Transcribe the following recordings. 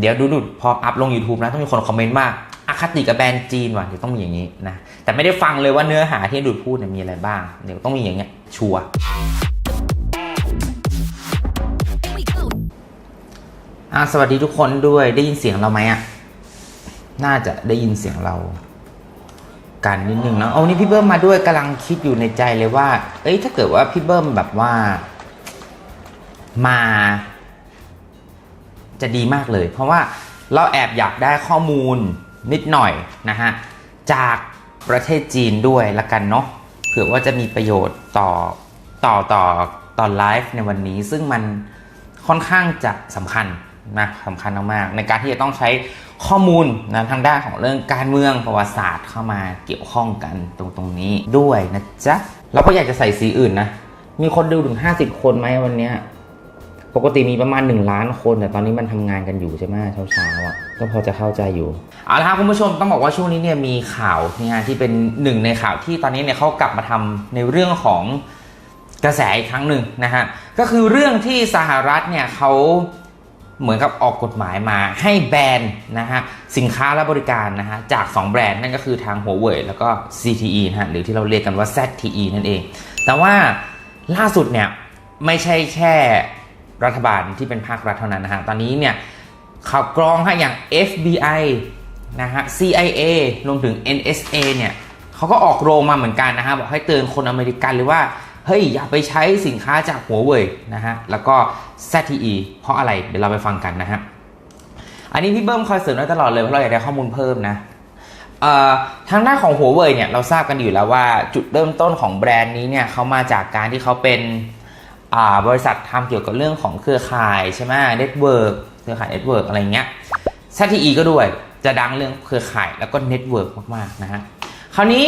เดี๋ยวดูดูพออัพลง YouTube นะต้องมีคนคอมเมนต์ว่าอคติกับแบรนด์จีนว่ะเดี๋ยวต้องมีอย่างนี้นะแต่ไม่ได้ฟังเลยว่าเนื้อหาที่ดูดพูดเนี่ยมีอะไรบ้าง เดี๋ยวต้องมีอย่างเงี้ยชัวร์สวัสดีทุกคนด้วยได้ยินเสียงเราไหมอะน่าจะได้ยินเสียงเรา กันนิดนึงเนะเอานี่พี่เบิ้มมาด้วยกำลังคิดอยู่ในใจเลยว่า เอ้ยถ้าเกิดว่าพี่เบิ้มแบบว่า มา จะดีมากเลย เพราะว่าเราแอบอยากได้ข้อมูลนิดหน่อยนะฮะจากประเทศจีนด้วยละกันเนาะเผื่อว่าจะมีประโยชน์ต่อต่อต่อตอนไลฟ์ในวันนี้ ซึ่งมันค่อนข้างจะสำคัญนะสำคัญมากๆในการที่จะต้องใช้ข้อมูลนะทางด้านของเรื่องการเมืองประวัติศาสตร์เข้ามาเกี่ยวข้องกันตรงตรงนี้ด้วยนะจ๊ะเราก็อยากจะใส่สีอื่นนะ มีคนดูถึง 50 คนไหมวันเนี้ย ปกติมีประมาณ 1 ล้านคน แต่ตอนนี้มันทำงานกันอยู่ใช่ไหมเช้าๆอะก็พอจะเข้าใจอยู่ เอาละครับคุณผู้ชมต้องบอกว่าช่วงนี้เนี่ยมีข่าวเนี่ยที่เป็นหนึ่งในข่าวที่ตอนนี้เนี่ยเขากลับมาทำในเรื่องของกระแสอีกครั้งหนึ่งนะฮะก็คือเรื่องที่สหรัฐเนี่ยเขาเหมือนกับออกกฎหมายมาให้แบนนะฮะสินค้าและบริการนะฮะจาก 2 แบรนด์นั่นก็คือทาง Huawei แล้วก็ ZTE นะฮะหรือที่เราเรียกกันว่า ZTE นั่นเอง แต่ว่าล่าสุดเนี่ยไม่ใช่แค่ รัฐบาลที่เป็นภาครัฐเท่านั้นนะฮะ ตอนนี้เนี่ยข่าวกรองฮะอย่าง FBI นะฮะ CIA รวมถึง NSA เนี่ยเขาก็ออกโรงมาเหมือนกันนะฮะ บอกให้เตือนคนอเมริกันเลยว่า เฮ้ย อย่าไปใช้สินค้าจากหัวเว่ยนะฮะ แล้วก็ ZTE เพราะอะไรเดี๋ยวเราไปฟังกันนะฮะ อันนี้พี่เบิ้มคอยเสริมไว้ตลอดเลยเพราะเราอยากได้ข้อมูลเพิ่มนะเอ่อทางด้านของหัวเว่ยเนี่ยเราทราบกันอยู่แล้วว่าจุดเริ่มต้นของแบรนด์นี้เนี่ยเขามาจากการที่เขาเป็น บริษัททำเกี่ยวกับเรื่องของเครือข่ายใช่ไหมเน็ตเวิร์กเครือข่ายเน็ตเวิร์กอะไรเงี้ย ZTE ก็ด้วยจะดังเรื่องเครือข่ายแล้วก็เน็ตเวิร์กมากๆนะฮะคราวนี้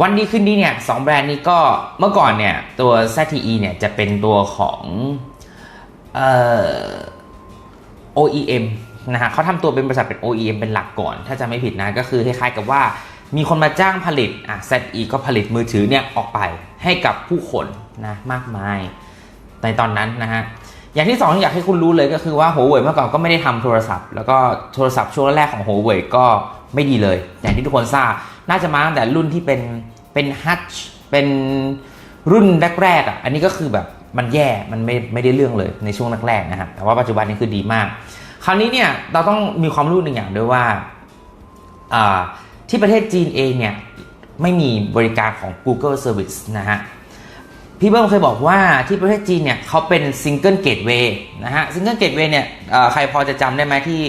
วันดีขึ้นดีเนี่ยสองแบรนด์นี้ก็เมื่อก่อนเนี่ยตัว ZTE เนี่ยจะเป็นตัวของเอ่อ OEM นะฮะเขาทำตัวเป็นบริษัทเป็น OEM เป็นหลักก่อน ถ้าจะไม่ผิดนะก็คือคล้ายๆกับว่า มีคนมาจ้างผลิตอะ ZE ก็ผลิตมือถือเนี่ยออกไปให้กับผู้คนนะมากมายในตอนนั้นนะฮะอย่างที่สองที่อยากให้คุณรู้เลยก็คือว่าหัวเว่ยเมื่อก่อนก็ไม่ได้ทำโทรศัพท์ แล้วก็โทรศัพท์ช่วงแรกของหัวเว่ยก็ไม่ดีเลย อย่างที่ทุกคนทราบน่าจะมาตั้งแต่รุ่นที่เป็นเป็นฮัตช์เป็นรุ่นแรกๆอะอันนี้ก็คือแบบมันแย่มันไม่ไม่ได้เรื่องเลยในช่วงแรกๆนะฮะแต่ว่าปัจจุบันนี้คือดีมาก คราวนี้เนี่ยเราต้องมีความรู้หนึ่งอย่างด้วยว่าอ่า ที่ประเทศจีนเองเนี่ยไม่มีบริการของ Google Service นะฮะพี่เบิ้มเคยบอกว่าที่ประเทศจีนเนี่ยเขาเป็นซิงเกิลเกตเวย์นะฮะซิงเกิลเกตเวย์เนี่ยใครพอจะจำได้ไหมที่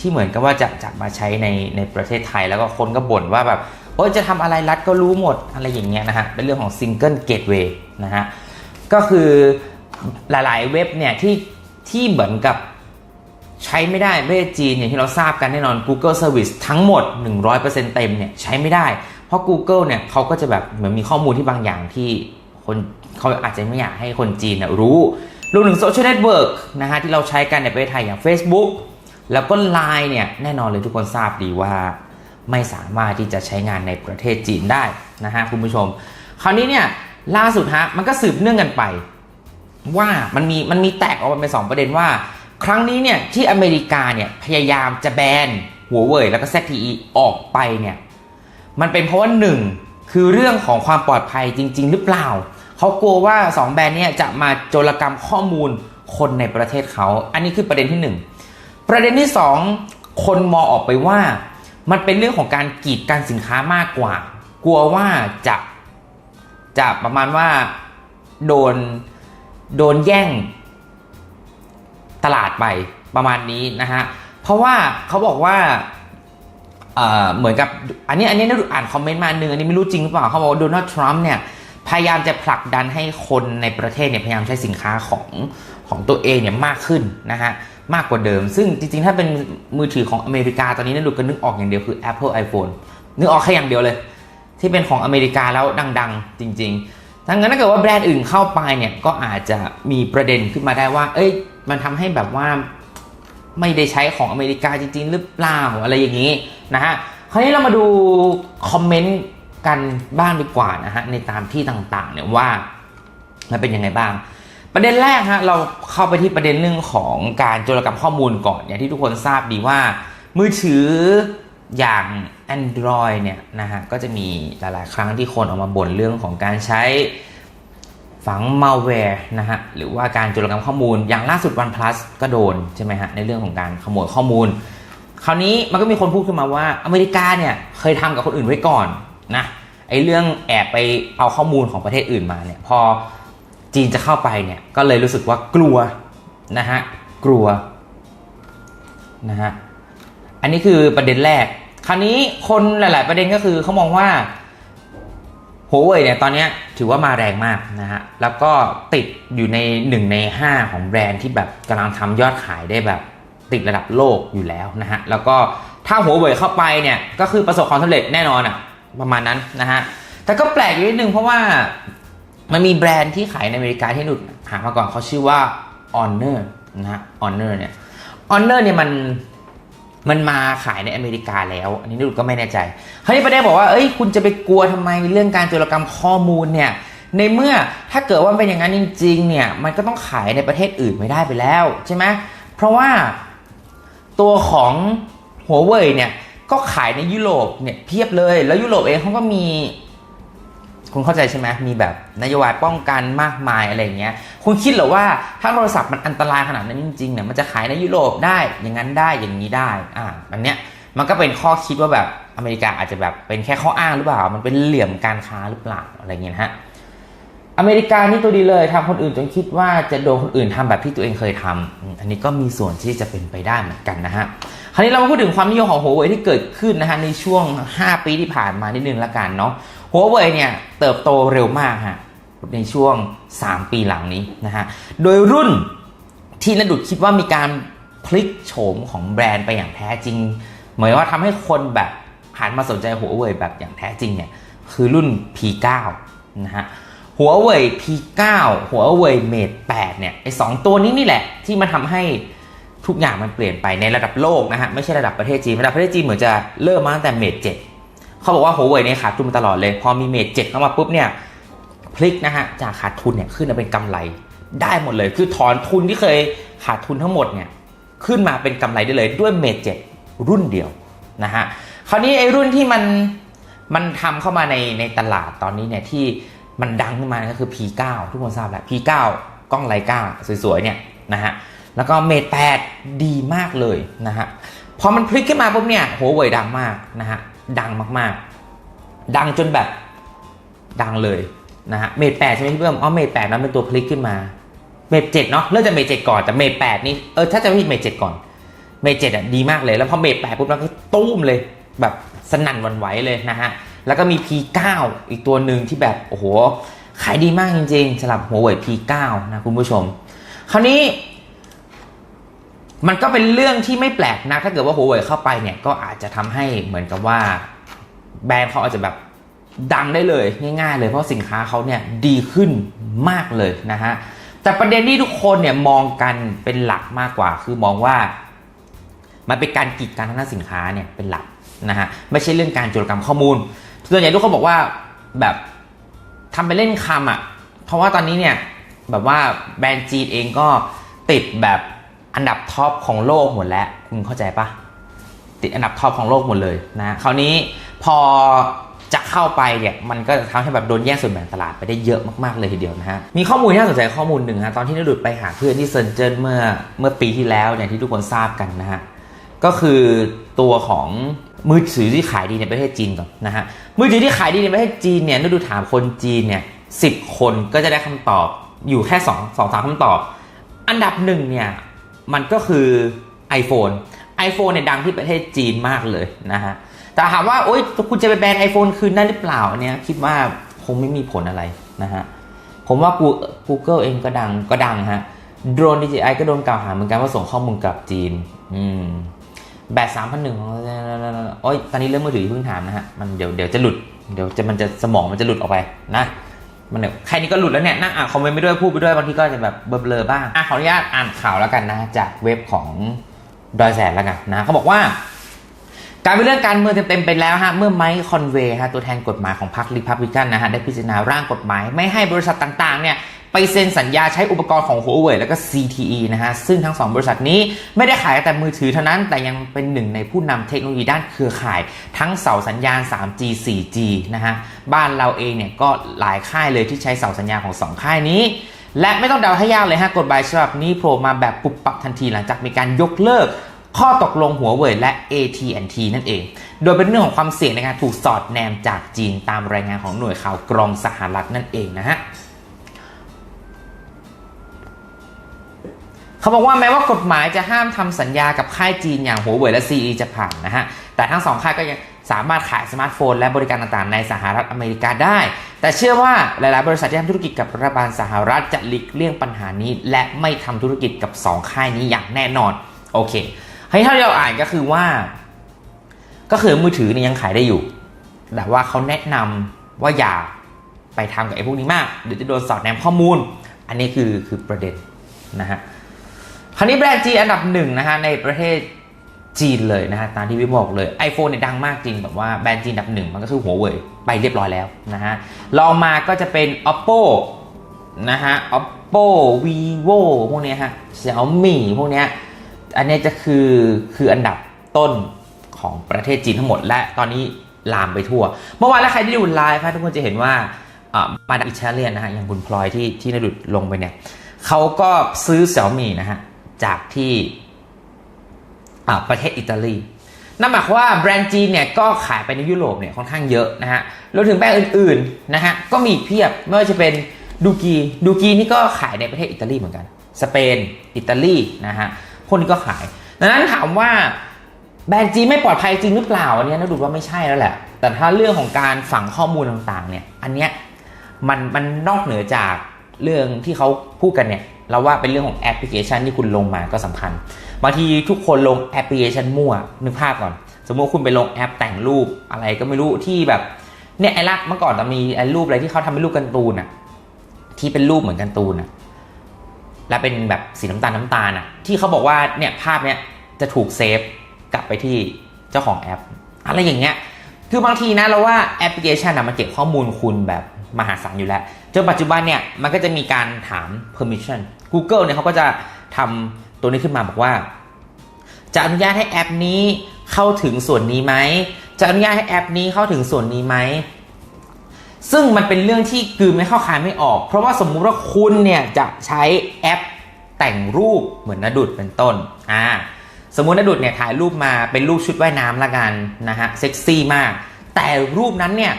ที่เหมือนกับว่าจะจะมาใช้ในในประเทศไทยแล้วก็คนก็บ่นว่าแบบโอ้จะทำอะไรรัฐก็รู้หมดอะไรอย่างเงี้ยนะฮะเป็นเรื่องของซิงเกิลเกตเวย์นะฮะก็คือหลายๆเว็บเนี่ยที่ที่เหมือนกับ ใช้ไม่ได้ประเทศจีนอย่างที่เราทราบกันแน่นอน Google Service ทั้งหมด 100%เต็มเนี่ยใช้ไม่ได้ เพราะ Google เนี่ยเขาก็จะแบบเหมือนมีข้อมูลที่บางอย่างที่คนเขาอาจจะไม่อยากให้คนจีนเนยรู้รวมถึงโซเชียลเน็ตเวิร์กนะฮะที่เราใช้กันในประเทศไทยอย่าง Facebook แล้วก็ Line เนี่ยแน่นอนเลยทุกคนทราบดีว่าไม่สามารถที่จะใช้งานในประเทศจีนได้นะฮะคุณผู้ชม คราวนี้เนี่ยล่าสุดฮะมันก็สืบเนื่องกันไป ว่ามันมีมันมีแตกออกมาเป็นสองประเด็นว่า ครั้งนี้เนี่ยที่อเมริกาเนี่ยพยายามจะแบนหัวเว่ยแล้วก็ ZTE ออกไปเนี่ยมันเป็นเพราะว่าหนึ่งคือเรื่องของความปลอดภัยจริง ๆ หรือเปล่า เขากลัวว่า 2 แบรนด์เนี่ยจะมาโจรกรรมข้อมูลคนในประเทศเขา อันนี้คือประเด็นที่ 1 ประเด็นที่ 2 คนมองออกไปว่า มันเป็นเรื่องของการกีดกันสินค้ามากกว่า กลัวว่าจะจะประมาณว่าโดนโดนแย่ง ตลาดไปประมาณนี้นะฮะ เพราะว่าเขาบอกว่าเเหมือนกับอันนี้อันนี้ได้อ่านคอมเมนต์มาหนึ่งอันนี้ไม่รู้จริงหรือเปล่าเขาบอกว่าโดนัลด์ทรัมป์เนี่ยพยายามจะผลักดันให้คนในประเทศเนี่ยพยายามใช้สินค้าของของตัวเองเนี่ยมากขึ้นนะฮะมากกว่าเดิม ซึ่งจริงๆ ถ้าเป็นมือถือของอเมริกาตอนนี้นั่นดูก็นึกออกอย่างเดียวคือ Apple iPhone นึกออกแค่อย่างเดียวเลย ที่เป็นของอเมริกาแล้วดังๆ จริงๆทั้งนั้นถ้าเกิดว่าแบรนด์อื่นเข้าไปเนี่ยก็อาจจะมีประเด็นขึ้นมาได้ว่า เอ้ย มันทำให้แบบว่าไม่ได้ใช้ของอเมริกาจริง ๆ หรือเปล่าอะไรอย่างนี้นะฮะคราวนี้เรามาดูคอมเมนต์กันบ้างดีกว่านะฮะในตามที่ต่างๆเนี่ยว่ามันเป็นยังไงบ้าง ประเด็นแรกฮะเราเข้าไปที่ประเด็นเรื่องของการโจรกรรมข้อมูลก่อนอย่างที่ทุกคนทราบดีว่า มือถืออย่าง Android เนี่ยนะฮะก็จะมีหลายๆ ครั้งที่คนออกมาบ่นเรื่องของการใช้ ฝัง malware นะฮะหรือว่าการโจรกรรมข้อมูลอย่างล่าสุด OnePlus ก็โดนใช่ไหมฮะในเรื่องของการขโมยข้อมูล คราวนี้มันก็มีคนพูดขึ้นมาว่าอเมริกาเนี่ยเคยทำกับคนอื่นไว้ก่อนนะไอ้เรื่องแอบไปเอาข้อมูลของประเทศอื่นมาเนี่ยพอจีนจะเข้าไปเนี่ยก็เลยรู้สึกว่ากลัวนะฮะกลัวนะฮะอันนี้คือประเด็นแรก คราวนี้คนหลาย ๆ ประเด็นก็คือเขามองว่า หัวเว่ยเนี่ยตอนนี้ถือว่ามาแรงมากนะฮะ แล้วก็ติดอยู่ในหนึ่งใน 5 ของแบรนด์ที่แบบกำลังทำยอดขายได้แบบติดระดับโลกอยู่แล้วนะฮะ แล้วก็ถ้าหัวเว่ยเข้าไปเนี่ยก็คือประสบความสำเร็จแน่นอนอะ่ะประมาณนั้นนะฮะ แต่ก็แปลกอยู่นิดนึงเพราะว่ามันมีแบรนด์ที่ขายในอเมริกาที่หนุดหามาก่อนเขาชื่อว่า Honor นะฮะ Honor เนี่ย Honor เนี่ยมัน มันมาขายในอเมริกาแล้ว อันนี้นุชก็ไม่แน่ใจคราวนี้ประเด็นบอกว่า เอ้ย คุณจะไปกลัวทำไมเรื่องการโจรกรรมข้อมูลเนี่ย ในเมื่อถ้าเกิดว่าเป็นอย่างนั้นจริง ๆ เนี่ย มันก็ต้องขายในประเทศอื่นไม่ได้ไปแล้วใช่ไหมเพราะว่าตัวของหัวเว่ยเนี่ย ก็ขายในยุโรปเนี่ยเพียบเลย แล้วยุโรปเองเขาก็มีคุณเข้าใจใช่ไหมมีแบบนโยบายป้องกันมากมายอะไรอย่างเงี้ย คุณคิดเหรอว่าถ้าโทรศัพท์มันอันตรายขนาดนั้นจริงๆเนี่ยมันจะขายในยุโรปได้อย่างนั้นได้อย่างนี้ได้อ่าอันเนี้ยมันก็เป็นข้อคิดว่าแบบอเมริกาอาจจะแบบเป็นแค่ข้ออ้างหรือเปล่า มันเป็นเหลี่ยมการค้าหรือเปล่าอะไรเงี้ยฮะอเมริกานี่ตัวดีเลยทำคนอื่นจนคิดว่าจะโดนคนอื่นทำแบบที่ตัวเองเคยทำอันนี้ก็มีส่วนที่จะเป็นไปได้เหมือนกันนะฮะคราวนี้เรามาพูดถึงความนิยมของหัวเว่ยที่เกิดขึ้นนะฮะในช่วง 5 ปีที่ผ่านมานิดนึงละกันเนาะหัวเว่ยเนี่ยเติบโตเร็วมากฮะในช่วง 3 ปีหลังนี้นะฮะ โดยรุ่นที่นดุดคิดว่ามีการพลิกโฉมของแบรนด์ไปอย่างแท้จริง เหมือนว่าทำให้คนแบบหันมาสนใจหัวเว่ยแบบอย่างแท้จริงเนี่ย คือรุ่น P9 นะฮะหัวเว่ย P9 หัวเว่ย Mate 8 เนี่ยไอสองตัวนี้นี่แหละที่มันทำให้ทุกอย่างมันเปลี่ยนไปในระดับโลกนะฮะ ไม่ใช่ระดับประเทศจีน ระดับประเทศจีนเหมือนจะเริ่มมาตั้งแต่ Mate 7เขาบอกว่าหัวเว่ยเนี่ยขาดทุนมาตลอดเลย พอมี Mate 7เข้ามาปุ๊บเนี่ย พลิกนะฮะจากขาดทุนเนี่ยขึ้นมาเป็นกำไรได้หมดเลย คือถอนทุนที่เคยขาดทุนทั้งหมดเนี่ยขึ้นมาเป็นกำไรได้เลยด้วย Mate 7รุ่นเดียวนะฮะคราวนี้ไอ้รุ่นที่มันมันทำเข้ามาในในตลาดตอนนี้เนี่ยที่มันดังขึ้นมาก็คือ P9 ทุกคนทราบแล้ว P9 กล้องไลกาสวยๆเนี่ยนะฮะแล้วก็เมท8ดีมากเลยนะฮะพอมันพลิกขึ้นมาปุ๊บเนี่ยหัวเว่ยดังมากนะฮะดังมากๆ ดังจนแบบดังเลย นะฮะเมท8ใช่ไหมพี่เพิ่มอ๋อเมท8นั้นเป็นตัวพลิกขึ้นมาเมท7เนาะเริ่มจากเมท7ก่อนแต่เมท8นี่เออถ้าจะไม่ผิดเมท7ก่อนเมท7อะดีมากเลยแล้วพอเมท8ปุ๊บแล้วก็ตุ้มเลยแบบสนั่นวันไหวเลยนะฮะแล้วก็มี P9 อีกตัวหนึ่งที่แบบโอ้โหขายดีมากจริงๆสำหรับหัวเว่ย P9 นะคุณผู้ชม คราวนี้ มันก็เป็นเรื่องที่ไม่แปลกนะ ถ้าเกิดว่าหัวเว่ยเข้าไปเนี่ยก็อาจจะทำให้เหมือนกับว่า แบรนด์เขาอาจจะแบบ ดังได้เลยง่ายๆเลยเพราะสินค้าเขาเนี่ยดีขึ้นมากเลยนะฮะแต่ประเด็นที่ทุกคนเนี่ยมองกันเป็นหลักมากกว่า คือมองว่า มันเป็นการกีดกันทางด้านสินค้าเนี่ยเป็นหลักนะฮะไม่ใช่เรื่องการโจรกรรมข้อมูลส่วนใหญ่ทุกคนบอกว่าแบบทำไปเล่นคำอะเพราะว่าตอนนี้เนี่ยแบบว่าแบรนด์จีนเองก็ติดแบบอันดับท็อปของโลกหมดแล้วคุณเข้าใจปะติดอันดับท็อปของโลกหมดเลยนะคราวนี้พอ จะเข้าไปเนี่ยมันก็จะทำให้แบบโดนแย่งส่วนแบ่งตลาดไปได้เยอะมากๆเลยทีเดียวนะฮะมีข้อมูลที่น่าสนใจข้อมูลหนึ่งฮะตอนที่นดุดไปหาเพื่อนที่เซินเจิ้นเมื่อเมื่อปีที่แล้วเนี่ยที่ทุกคนทราบกันนะฮะก็คือตัวของมือถือที่ขายดีในประเทศจีนก่อนนะฮะมือถือที่ขายดีในประเทศจีนเนี่ยถ้าดูถามคนจีนเนี่ยสิบคนก็จะได้คำตอบอยู่แค่2องสองสามคำตอบ อันดับหนึ่งเนี่ยมันก็คือ iPhone iPhone เนี่ยดังที่ประเทศจีนมากเลยนะฮะ แต่ถามว่าโอ๊ยคุณจะไปแบน iPhone คืนได้หรือเปล่าเนี่ยคิดว่าคงไม่มีผลอะไรนะฮะผมว่า Google เองก็ดังก็ดังฮะโดรน DJI ก็โดนกล่าวหาเหมือนกันว่าส่งข้อมูลกลับจีน อืมแบตสามพันหนึ่งของโอ้ยตอนนี้เรื่องมือถือเพิ่งถามนะฮะ มันเดี๋ยวเดี๋ยวจะหลุด เดี๋ยวจะมันจะสมองมันจะหลุดออกไปนะ มันเดี๋ยวแค่นี้ก็หลุดแล้วเนี่ย นั่งอ่านคอมเมนต์ไปด้วยพูดไปด้วยบางทีก็จะแบบเบลอๆบ้าง อะขออนุญาตอ่านข่าวแล้วกันนะ จากเว็บของดอยแสนแล้วกันนะเขาบอกว่า การเป็นเรื่องการเมืองเต็มๆไปแล้วฮะเมื่อไมค์คอนเวย์ฮะตัวแทนกฎหมายของพรรครีพับลิกันนะฮะได้พิจารณาร่างกฎหมาย ไม่ให้บริษัทต่างๆเนี่ยไปเซ็นสัญญาใช้อุปกรณ์ของ Huawei แล้วก็ CTE นะฮะ ซึ่งทั้งสองบริษัทนี้ไม่ได้ขายแต่มือถือเท่านั้น แต่ยังเป็นหนึ่งในผู้นำเทคโนโลยีด้านเครือข่าย ทั้งเสาสัญญาณ 3G 4G นะฮะ บ้านเราเองเนี่ยก็หลายค่ายเลยที่ใช้เสาสัญญาณของสองค่ายนี้ และไม่ต้องเดาให้ยากเลยฮะ กฎหมายฉบับนี้โผล่มาแบบปุบปับทันทีหลังจากมีการยกเลิก ข้อตกลงหัวเว่ยและ AT&T นั่นเอง โดยเป็นเรื่องของความเสี่ยงในการถูกสอดแนมจากจีนตามรายงานของหน่วยข่าวกรองสหรัฐนั่นเองนะฮะเขาบอกว่าแม้ว่ากฎหมายจะห้ามทำสัญญากับค่ายจีนอย่างหัวเว่ยและ CE จะผ่านนะฮะ แต่ทั้งสองค่ายก็ยังสามารถขายสมาร์ทโฟน และบริการต่างๆ ในสหรัฐอเมริกาได้ แต่เชื่อว่าหลายๆ บริษัทที่ทำธุรกิจกับรัฐบาลสหรัฐจะหลีกเลี่ยงปัญหานี้ และไม่ทำธุรกิจกับ 2 ค่ายนี้อย่างแน่นอน โอเค ให้เท่าที่เราอ่านก็คือว่า ก็คือมือถือเนี่ยยังขายได้อยู่ แต่ว่าเขาแนะนำว่าอย่าไปทำกับไอ้พวกนี้มากเดี๋ยวจะโดนสอดแนมข้อมูล อันนี้คือคือประเด็นนะฮะคราวนี้แบรนด์จีอันดับหนึ่งนะฮะในประเทศจีนเลยนะฮะตามที่พี่บอกเลย iPhone เนี่ยดังมากจริงแบบว่าแบรนด์จีนอันดับหนึ่งมันก็คือหัวเว่ยไปเรียบร้อยแล้วนะฮะลองมาก็จะเป็น oppo นะฮะ oppo vivo พวกเนี้ยฮะ xiaomi พวกเนี้ย อันนี้จะคือคืออันดับต้นของประเทศจีนทั้งหมด และตอนนี้ลามไปทั่ว เมื่อวานแล้วใครที่ดูไลฟ์ทุกคนจะเห็นว่าอ่ามาดามอิตาเลียนนะฮะอย่างคุณพลอยที่ที่นดุดลงไปเนี่ยเขาก็ซื้อ Xiaomi นะฮะจากที่อ่าประเทศอิตาลีนั่นหมายความว่าแบรนด์จีนเนี่ยก็ขายไปในยุโรปเนี่ยค่อนข้างเยอะนะฮะรวมถึงแบรนด์อื่นๆนะฮะก็มีเพียบไม่ว่าจะเป็นดูกีดูกีนี่ก็ขายในประเทศอิตาลีเหมือนกัน สเปน อิตาลีนะฮะ พวกนี้ก็ขาย ดังนั้นถามว่าแบรนด์จีนไม่ปลอดภัยจริงหรือเปล่าอันนี้นะดูว่าไม่ใช่แล้วแหละ แต่ถ้าเรื่องของการฝังข้อมูลต่างๆเนี่ยอันเนี้ยมันมันนอกเหนือจากเรื่องที่เขาพูดกันเนี่ยเราว่าเป็นเรื่องของแอปพลิเคชันที่คุณลงมาก็สำคัญบางทีทุกคนลงแอปพลิเคชันมั่วนึกภาพก่อน สมมติคุณไปลงแอปแต่งรูปอะไรก็ไม่รู้ที่แบบเนี่ยไอ้ลักเมื่อก่อนจะมีไอ้รูปอะไรที่เขาทำเป็นรูปการ์ตูนอะที่เป็นรูปเหมือนการ์ตูนอะ และเป็นแบบสีน้ำตาลน้ำตาลอะที่เขาบอกว่าเนี่ยภาพเนี้ยจะถูกเซฟกลับไปที่เจ้าของแอป อะไรอย่างเงี้ยคือบางทีนะเราว่าแอปพลิเคชันอะมันเก็บข้อมูลคุณแบบมหาศาลอยู่แล้วจนปัจจุบันเนี่ยมันก็จะมีการถาม permission Google เนี่ยเขาก็จะทำตัวนี้ขึ้นมาบอกว่า จะอนุญาตให้แอปนี้เข้าถึงส่วนนี้ไหมจะอนุญาตให้แอปนี้เข้าถึงส่วนนี้ไหม ซึ่งมันเป็นเรื่องที่กืนไม่เข้าคายไม่ออก เพราะว่าสมมุติว่าคุณเนี่ยจะใช้แอปแต่งรูปเหมือนนดุดเป็นต้นอ่าสมมุตินดุดเนี่ยถ่ายรูปมาเป็นรูปชุดว่ายน้ำละกันนะฮะเซ็กซี่มาก แต่รูปนั้นเนี่ย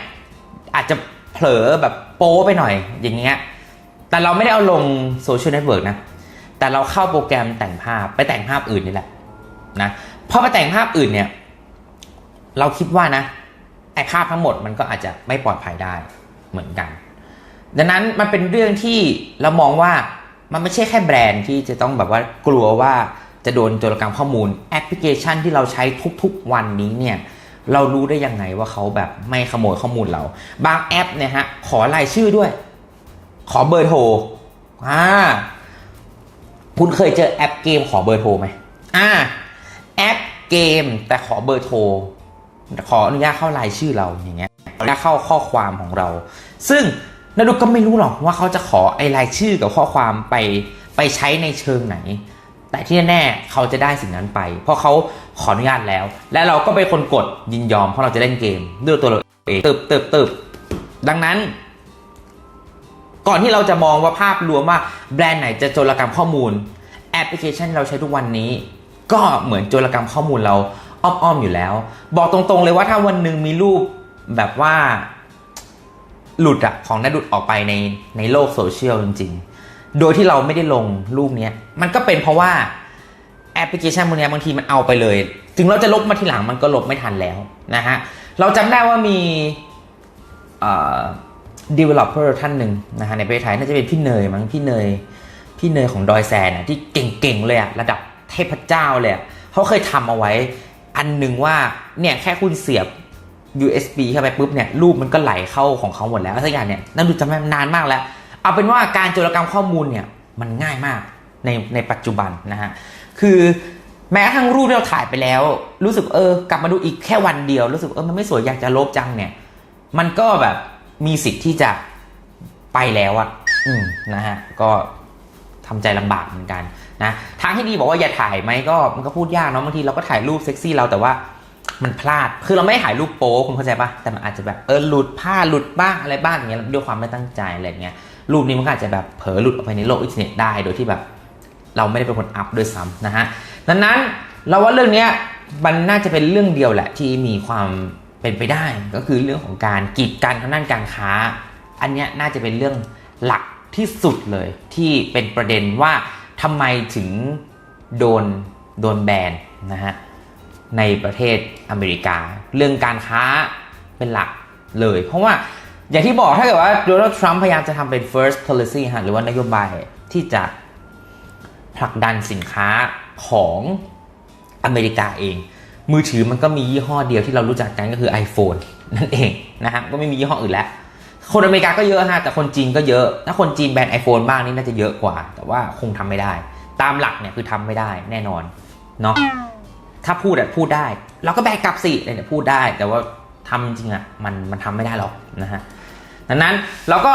อาจจะเผลอแบบโป๊ไปหน่อยอย่างเงี้ยแต่เราไม่ได้เอาลงโซเชียลเน็ตเวิร์กนะแต่เราเข้าโปรแกรมแต่งภาพไปแต่งภาพอื่นนี่แหละนะพอไปแต่งภาพอื่นเนี่ยเราคิดว่านะ ไอ้ภาพทั้งหมดมันก็อาจจะไม่ปลอดภัยได้เหมือนกัน ดังนั้นมันเป็นเรื่องที่เรามองว่ามันไม่ใช่แค่แบรนด์ที่จะต้องแบบว่ากลัวว่าจะโดนโจรกรรมข้อมูลแอปพลิเคชันที่เราใช้ทุกๆวันนี้เนี่ยเรารู้ได้ยังไงว่าเขาแบบไม่ขโมยข้อมูลเรา บางแอปเนี่ยฮะขอรายชื่อด้วย ขอเบอร์โทรอ่าคุณเคยเจอแอปเกมขอเบอร์โทรไหมอ่าแอปเกมแต่ขอเบอร์โทร ขออนุญาตเข้ารายชื่อเราอย่างเงี้ยขออนุญาตเข้าข้อความของเรา ซึ่งนาดุก็ไม่รู้หรอกว่าเขาจะขอไอ้รายชื่อกับข้อความไปไปใช้ในเชิงไหน แต่ที่แน่ๆเขาจะได้สิ่งนั้นไป เพราะเขาขออนุญาตแล้ว และเราก็เป็นคนกดยินยอมเพราะเราจะเล่นเกมด้วยตัวเราเองเติบเติบเติบดังนั้น ก่อนที่เราจะมองว่าภาพรวมว่าแบรนด์ไหนจะโจรกรรมข้อมูลแอปพลิเคชันเราใช้ทุกวันนี้ ก็เหมือนโจรกรรมข้อมูลเรา อ้อมๆอยู่แล้ว บอกตรงๆเลยว่าถ้าวันหนึ่งมีรูปแบบว่า หลุดอะของนัดุดออกไปในในโลกโซเชียลจริง ๆ โดยที่เราไม่ได้ลงรูปนี้มันก็เป็นเพราะว่าแอปพลิเคชันพวกนี้บางทีมันเอาไปเลย ถึงเราจะลบมาทีหลังมันก็ลบไม่ทันแล้วนะฮะ เราจำได้ว่ามีเอ่อ developer ท่านหนึ่งนะฮะในประเทศไทยน่าจะเป็นพี่เนยมั้งพี่เนย พี่เนยของดอยแซนะที่เก่งๆเลยอะระดับเทพเจ้าเลยอะเขาเคยทำเอาไว้ อันหนึ่งว่าเนี่ยแค่คุณเสียบ USB เข้าไปปุ๊บเนี่ยรูปมันก็ไหลเข้าของเขาหมดแล้วสักอย่างเนี่ยนั่นดูจำได้นานมากแล้ว เอาเป็นว่าการโจรกรรมข้อมูลเนี่ยมันง่ายมากในในปัจจุบันนะฮะคือแม้กระทั่งรูปที่เราถ่ายไปแล้ว รู้สึกเออกลับมาดูอีกแค่วันเดียว รู้สึกเออมันไม่สวยอยากจะลบจังเนี่ย มันก็แบบมีสิทธิ์ที่จะไปแล้วอะอืมนะฮะก็ทำใจลำบากเหมือนกัน นะทางที่ดีบอกว่าอย่าถ่ายไหมก็มันก็พูดยากเนาะบางทีเราก็ถ่ายรูปเซ็กซี่เราแต่ว่ามันพลาด คือเราไม่ถ่ายรูปโป๊คุณเข้าใจปะแต่มันอาจจะแบบเออหลุดผ้าหลุดบ้างอะไรบ้างอย่างเงี้ยด้วยความไม่ตั้งใจอะไรเงี้ย รูปนี้มันก็อาจจะแบบเผลอหลุดออกไปในโลกอินเทอร์เน็ตได้ โดยที่แบบเราไม่ได้เป็นคนอัพด้วยซ้ำนะฮะ ดังนั้นเราว่าเรื่องนี้มันน่าจะเป็นเรื่องเดียวแหละที่มีความเป็นไปได้ ก็คือเรื่องของการกีดกันทางด้านการค้า อันนี้น่าจะเป็นเรื่องหลักที่สุดเลยที่เป็นประเด็นว่า ทำไมถึงโดนโดนแบนนะฮะในประเทศอเมริกา เรื่องการค้าเป็นหลักเลย เพราะว่าอย่างที่บอกถ้าเกิดว่าโดนัลด์ทรัมป์พยายามจะทำเป็น first policy ฮะหรือว่านโยบายที่จะผลักดันสินค้าของอเมริกาเอง มือถือมันก็มียี่ห้อเดียวที่เรารู้จักกันก็คือ iPhone นั่นเองนะฮะก็ไม่มียี่ห้ออื่นแล้ว คนอเมริกาก็เยอะฮะแต่คนจีนก็เยอะ ถ้าคนจีนแบน iPhone บ้างนี่น่าจะเยอะกว่า แต่ว่าคงทำไม่ได้ ตามหลักเนี่ยคือทำไม่ได้แน่นอนเนาะถ้าพูดอะพูดได้ เราก็แบกกลับสิอะไรเนี่ยพูดได้ แต่ว่าทำจริงอะมันมันทำไม่ได้หรอกนะฮะดังนั้นเราก็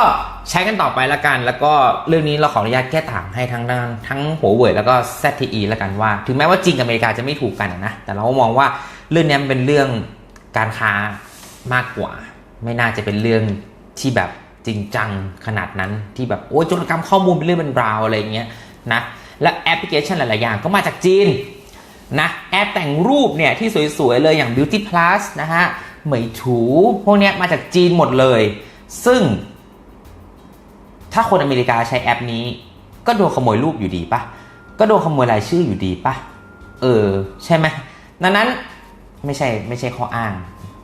ใช้กันต่อไปละกัน แล้วก็เรื่องนี้เราขออนุญาตแก้ต่างให้ทั้งทั้งหัวเว่ยแล้วก็ ZTE ละกันว่า ถึงแม้ว่าจีนกับอเมริกาจะไม่ถูกกันนะแต่เราก็มองว่าเรื่องนี้มันเป็นเรื่องการค้ามากกว่า ไม่น่าจะเป็นเรื่อง ที่แบบจริงจังขนาดนั้นที่แบบโอ้ยโจรกรรมข้อมูลเป็นเรื่องเป็นราวอะไรเงี้ยนะและแอปพลิเคชันหลาย ๆ อย่างก็มาจากจีนนะแอปแต่งรูปเนี่ยที่สวย ๆ เลยอย่าง Beauty Plus นะฮะเหมยถูพวกเนี้ยมาจากจีนหมดเลย ซึ่ง ถ้าคนอเมริกาใช้แอปนี้ ก็โดนขโมยรูปอยู่ดีปะก็โดนขโมยรายชื่ออยู่ดีปะเออ ใช่ไหมดังนั้นไม่ใช่ไม่ใช่ข้ออ้าง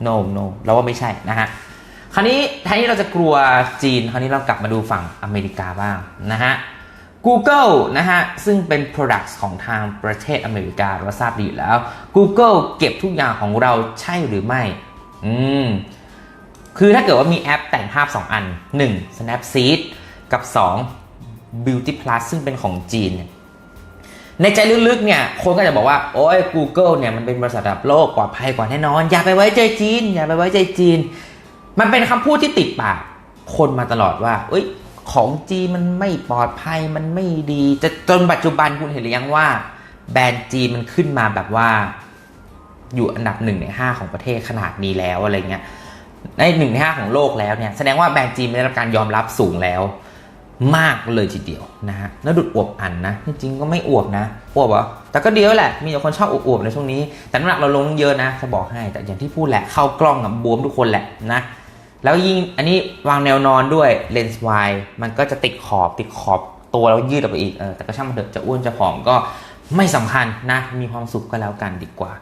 no no เราว่าไม่ใช่นะฮะ คราวนี้แทนที่เราจะกลัวจีน คราวนี้เรากลับมาดูฝั่งอเมริกาบ้างนะฮะ Google นะฮะ ซึ่งเป็น Products ของทางประเทศอเมริกาเราทราบดีอยู่แล้ว Google เก็บทุกอย่างของเราใช่หรือไม่ อืม คือถ้าเกิดว่ามีแอปแต่งภาพ 2 อัน 1. Snapseed กับ 2. Beauty Plus ซึ่งเป็นของจีน ในใจลึกๆเนี่ย คนก็จะบอกว่า โอ้ย Google เนี่ย มันเป็นบริษัทระดับโลกปลอดภัยกว่าแน่นอน อย่าไปไว้ใจจีน อย่าไปไว้ใจจีน มันเป็นคำพูดที่ติดปาก คนมาตลอดว่า เอ้ย ของจีนมันไม่ปลอดภัยมันไม่ดีจะจนปัจจุบันคุณเห็นหรือยังว่า แบรนด์จีนมันขึ้นมาแบบว่า อยู่อันดับหนึ่งในห้าของประเทศขนาดนี้แล้วอะไรเงี้ยในหนึ่งในห้าของโลกแล้วเนี่ยแสดงว่าแบรนด์จีนได้รับการยอมรับสูงแล้วมากเลยทีเดียวนะฮะแล้วดุดอวบอันนะ จริงๆก็ไม่อวบนะอวบเหรอแต่ก็เดียวแหละ มีแต่คนชอบอวบๆในช่วงนี้ แต่น้ำหนักเราลงเยอะนะจะบอกให้ แต่อย่างที่พูดแหละเข้ากล้องกับบวมทุกคนแหละนะ แล้วยิ่งอันนี้วางแนวนอนด้วยเลนส์วายมันก็จะติดขอบติดขอบตัวแล้วยืดออกไปอีกเออแต่ก็ช่างมันเถอะจะอ้วนจะผอมก็ไม่สำคัญนะ มีความสุขก็แล้วกันดีกว่า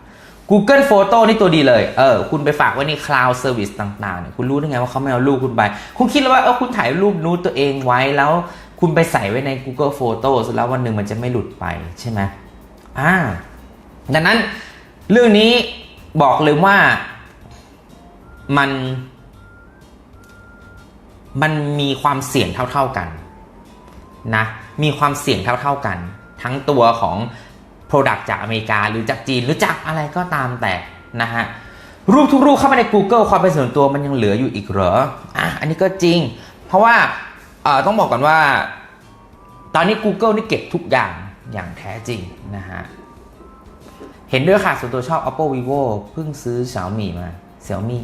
Google Photo นี่ตัวดีเลย เออ คุณไปฝากไว้ใน Cloud Service ต่างๆเนี่ยคุณรู้ได้ไงว่าเขาไม่เอารูปคุณไป คุณคิดแล้วว่าเออคุณถ่ายรูปนูดตัวเองไว้แล้ว คุณไปใส่ไว้ใน Google Photo แล้ววันหนึ่งมันจะไม่หลุดไปใช่ไหมอ่าดังนั้นเรื่องนี้บอกเลยว่ามัน มันมีความเสี่ยงเท่า ๆกันนะมีความเสี่ยงเท่า ๆกัน ทั้งตัวของ Product จากอเมริกา หรือจากจีนหรือจากอะไรก็ตามแต่นะฮะรูปทุกรูปเข้ามาใน Google ความเป็นส่วนตัวมันยังเหลืออยู่อีกเหรออะอันนี้ก็จริง เพราะว่าเอ่อต้องบอกก่อนว่า ตอนนี้ Google นี่เก็บทุกอย่างอย่างแท้จริงนะฮะเห็นด้วยค่ะส่วนตัวชอบ Oppo Vivo เพิ่งซื้อ Xiaomi มา Xiaomi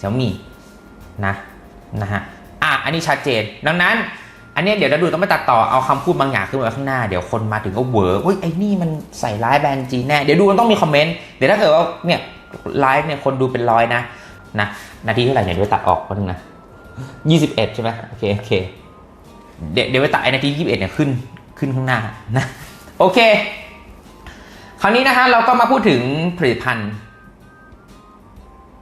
Xiaomi นะนะฮะ อะอันนี้ชัดเจน ดังนั้น อันเนี้ยเดี๋ยวเราดูต้องไปตัดต่อเอาคำพูดบางอย่างขึ้นมาข้างหน้าเดี๋ยวคนมาถึงก็เหวอเฮ้ยไอ้นี่มันใส่ร้ายแบรนด์จีนแน่เดี๋ยวดูมันต้องมีคอมเมนต์เดี๋ยวถ้าเกิดว่าเนี่ยไลฟ์เนี่ยคนดูเป็นร้อยนะนะนาทีเท่าไหร่เนี่ยเดี๋ยวตัดออกคนนึงนะยี่สิบเอ็ดใช่ไหมโอเคโอเคเดี๋ยวเดี๋ยวไปตัดไอ้นาทียี่สิบเอ็ดเนี่ยขึ้นขึ้นข้างหน้านะโอเค คราวนี้นะฮะเราก็มาพูดถึงผลิตภัณฑ์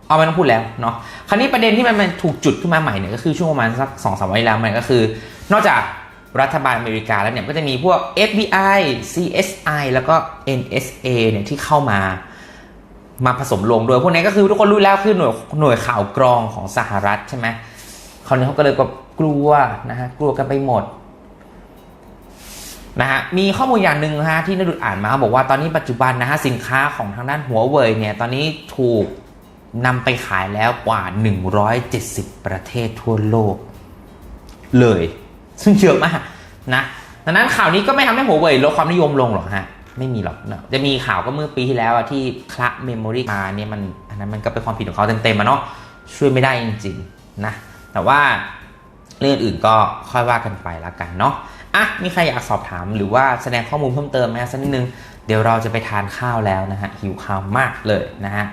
เอาไม่ต้องพูดแล้วเนาะ คราวนี้ประเด็นที่มันถูกจุดขึ้นมาใหม่เนี่ยก็คือช่วงประมาณสักสองสามวันที่แล้วมันก็คือ นอกจากรัฐบาลอเมริกาแล้วเนี่ยก็จะมีพวก FBI CSI แล้วก็ NSA เนี่ยที่เข้ามามาผสมลงด้วยพวกนี้ก็คือทุกคนรู้แล้วคือหน่วยหน่วยข่าวกรองของสหรัฐใช่ไหมคราวนี้เขาก็เลยก็กลัวนะฮะกลัวกันไปหมดนะฮะมีข้อมูลอย่างหนึ่งนะฮะที่นดุดอ่านมาบอกว่าตอนนี้ปัจจุบันนะฮะสินค้าของทางด้านหัวเว่ยเนี่ยตอนนี้ถูก นำไปขายแล้วกว่า 170 ประเทศทั่วโลก เลย ซึ่งเยอะมากนะดังนั้นข่าวนี้ก็ไม่ทำให้หัวเว่ยลดความนิยมลงหรอกฮะ ไม่มีหรอกนะจะมีข่าวก็เมื่อปีที่แล้วที่คละเมมโมรีมาเนี่ยมันอันนั้นมันก็เป็นความผิดของเขาเต็มๆอะเนาะช่วยไม่ได้จริงๆนะแต่ว่าเรื่องอื่นก็ค่อยว่ากันไปละกันเนาะอะมีใครอยากสอบถามหรือว่าแสดงข้อมูลเพิ่มเติมไหมสักนิดนึงเดี๋ยวเราจะไปทานข้าวแล้วนะฮะหิวข้าวมากเลยนะฮะ